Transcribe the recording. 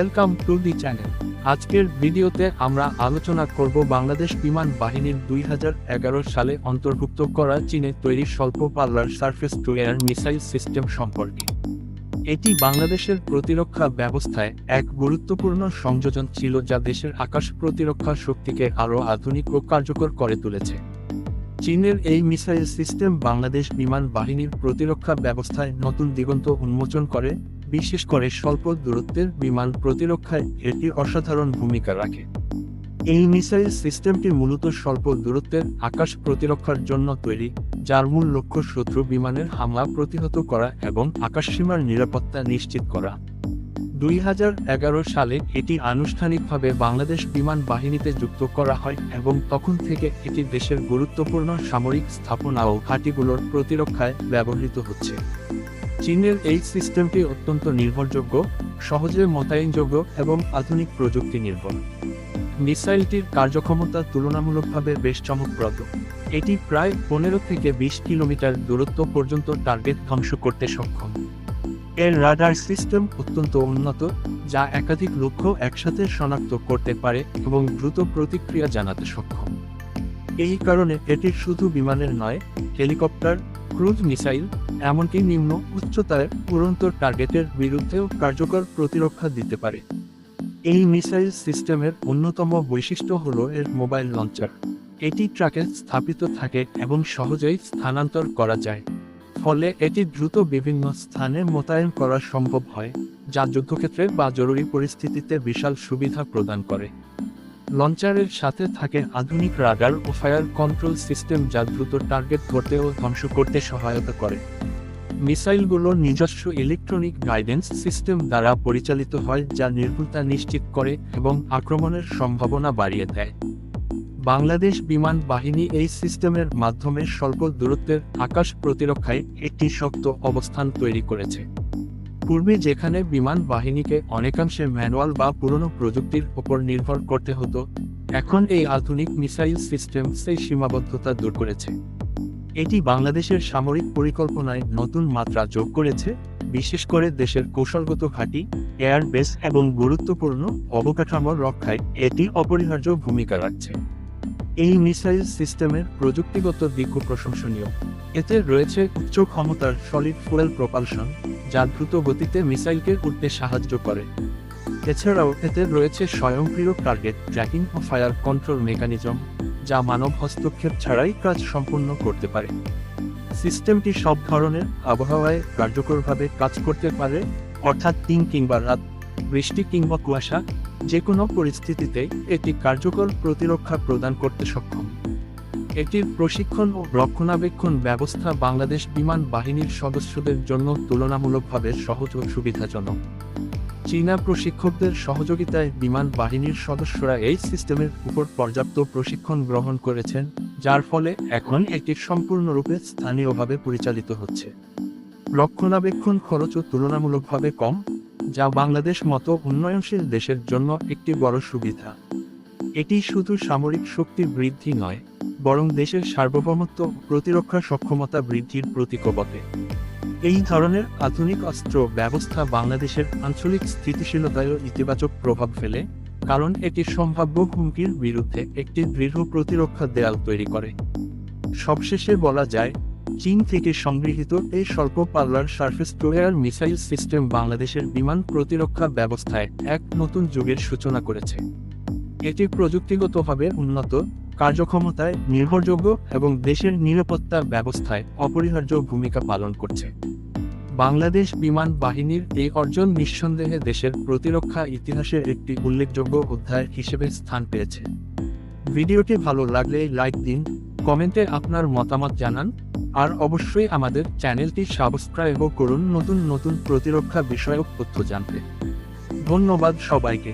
Welcome to the channel আজকের ভিডিওতে আমরা আলোচনা করব বাংলাদেশ বিমান বাহিনীর দুই হাজার এগারো সালে অন্তর্ভুক্ত করা চীনে তৈরি স্বল্প পাল্লার surface to air missile system সম্পর্কে। এটি বাংলাদেশের প্রতিরক্ষা ব্যবস্থায় এক গুরুত্বপূর্ণ সংযোজন ছিল যা দেশের আকাশ প্রতিরক্ষা শক্তিকে আরও আধুনিক ও কার্যকর করে তুলেছে। চীনের এই মিসাইল সিস্টেম বাংলাদেশ বিমান বাহিনীর প্রতিরক্ষা ব্যবস্থায় নতুন দিগন্ত উন্মোচন করে বিশেষ করে স্বল্প দূরত্বের বিমান প্রতিরক্ষায় এটি অসাধারণ ভূমিকা রাখে। এই মিসাইল সিস্টেমটি মূলত স্বল্প দূরত্বের আকাশ প্রতিরক্ষার জন্য তৈরি, যার মূল লক্ষ্য শত্রু বিমানের হামলা প্রতিহত করা এবং আকাশসীমার নিরাপত্তা নিশ্চিত করা। দুই হাজার এগারো সালে এটি আনুষ্ঠানিকভাবে বাংলাদেশ বিমান বাহিনীতে যুক্ত করা হয় এবং তখন থেকে এটি দেশের গুরুত্বপূর্ণ সামরিক স্থাপনা ও ঘাঁটিগুলোর প্রতিরক্ষায় ব্যবহৃত হচ্ছে। চীনের এই সিস্টেমটি অত্যন্ত নির্ভরযোগ্য, সহজে মোতায়েনযোগ্য এবং আধুনিক প্রযুক্তি নির্ভর। মিসাইলটির কার্যক্ষমতা তুলনামূলকভাবে বেশ চমকপ্রদ। এটি প্রায় পনেরো থেকে বিশ কিলোমিটার দূরত্ব পর্যন্ত টার্গেট ধ্বংস করতে সক্ষম। এর রাডার সিস্টেম অত্যন্ত উন্নত, যা একাধিক লক্ষ্য একসাথে শনাক্ত করতে পারে এবং দ্রুত প্রতিক্রিয়া জানাতে সক্ষম। এই কারণে এটি শুধু বিমানের নয়, হেলিকপ্টার, ক্রুজ মিসাইল, এমনকি নিম্ন উচ্চতায় উড়ন্ত টার্গেটের বিরুদ্ধেও কার্যকর প্রতিরক্ষা দিতে পারে। এই মিসাইল সিস্টেমের অন্যতম বৈশিষ্ট্য হল এর মোবাইল লঞ্চার। এটি ট্রাকে স্থাপিত থাকে এবং সহজেই স্থানান্তর করা যায়। ফলে এটি দ্রুত বিভিন্ন স্থানে মোতায়েন করা সম্ভব হয়, যা যুদ্ধক্ষেত্রে বা জরুরি পরিস্থিতিতে বিশাল সুবিধা প্রদান করে। লঞ্চারের সাথে থাকে আধুনিক রাডার ও ফায়ার কন্ট্রোল সিস্টেম যা দ্রুত টার্গেট করতে ও ধ্বংস করতে সহায়তা করে। মিসাইলগুলো নিজস্ব ইলেকট্রনিক গাইডেন্স সিস্টেম দ্বারা পরিচালিত হয় যা নির্ভুলতা নিশ্চিত করে এবং আক্রমণের সম্ভাবনা বাড়িয়ে দেয়। বাংলাদেশ বিমান বাহিনী এই সিস্টেমের মাধ্যমে স্বল্প দূরত্বের আকাশ প্রতিরক্ষায় একটি শক্ত অবস্থান তৈরি করেছে। পূর্বে যেখানে বিমান বাহিনীকে অনেকাংশে ম্যানুয়াল বা পুরনো প্রযুক্তির উপর নির্ভর করতে হতো, এখন এই আধুনিক মিসাইল সিস্টেম সেই সীমাবদ্ধতা দূর করেছে। এটি বাংলাদেশের সামরিক পরিকল্পনায় নতুন মাত্রা যোগ করেছে, বিশেষ করে দেশের কৌশলগত ঘাঁটি এয়ার বেস এবং গুরুত্বপূর্ণ অবকাঠামোর রক্ষায় এটি অপরিহার্য ভূমিকা রাখছে। এই মিসাইল সিস্টেমের প্রযুক্তিগত দিকও প্রশংসনীয়। এতে রয়েছে উচ্চ ক্ষমতার সলিড ফুয়েল প্রপালশন যা দ্রুত গতিতে মিসাইলকে উঠতে সাহায্য করে। এছাড়াও এতে রয়েছে স্বয়ংক্রিয় টার্গেট, ট্র্যাকিং ও ফায়ার কন্ট্রোল মেকানিজম, যা মানব হস্তক্ষেপ ছাড়াই কাজ সম্পূর্ণ করতে পারে। সিস্টেমটি সব ধরনের আবহাওয়ায় কার্যকরভাবে কাজ করতে পারে, অর্থাৎ দিন কিংবা রাত, বৃষ্টি কিংবা কুয়াশা যে কোনো পরিস্থিতিতে এটি কার্যকর প্রতিরক্ষা প্রদান করতে সক্ষম। এটির প্রশিক্ষণ ও রক্ষণাবেক্ষণ ব্যবস্থা বাংলাদেশ বিমান বাহিনীর সদস্যদের জন্য তুলনামূলকভাবে সহজ ও সুবিধাজনক। চীনা প্রশিক্ষকদের সহযোগিতায় বিমান বাহিনীর সদস্যরা এই সিস্টেমের উপর পর্যাপ্ত প্রশিক্ষণ গ্রহণ করেছেন, যার ফলে এখন এটি সম্পূর্ণরূপে স্থানীয়ভাবে পরিচালিত হচ্ছে। রক্ষণাবেক্ষণ খরচও তুলনামূলকভাবে কম, যা বাংলাদেশ মতো উন্নয়নশীল দেশের জন্য একটি বড় সুবিধা। এটি শুধু সামরিক শক্তি বৃদ্ধি নয় বরং দেশের সার্বভৌমত্ব প্রতিরক্ষা সক্ষমতা বৃদ্ধির প্রতীকও বটে। এই ধরনের আধুনিক অস্ত্র ব্যবস্থা বাংলাদেশের আঞ্চলিক স্থিতিশীলতায়ও ইতিবাচক প্রভাব ফেলে, কারণ এটি সম্ভাব্য হুমকির বিরুদ্ধে একটি দৃঢ় প্রতিরক্ষা দেয়াল তৈরি করে। সবশেষে বলা যায়, চীন থেকে সংগৃহীত এই স্বল্প পাল্লার surface to air missile system বাংলাদেশের বিমান প্রতিরক্ষা ব্যবস্থায় এক নতুন যুগের সূচনা করেছে। এটি প্রযুক্তিগতভাবে উন্নত কার্যক্ষমতায় নির্ভরযোগ্য এবং দেশের নিরাপত্তা ব্যবস্থায় অপরিহার্য ভূমিকা পালন করছে। বাংলাদেশ বিমান বাহিনীর এই অর্জন নিঃসন্দেহে দেশের প্রতিরক্ষা ইতিহাসের একটি উল্লেখযোগ্য অধ্যায় হিসেবে স্থান পেয়েছে। ভিডিওটি ভালো লাগলে লাইক দিন, কমেন্টে আপনার মতামত জানান, আর অবশ্যই আমাদের চ্যানেলটি সাবস্ক্রাইবও করুন নতুন নতুন প্রতিরক্ষা বিষয়ক তথ্য জানতে। ধন্যবাদ সবাইকে।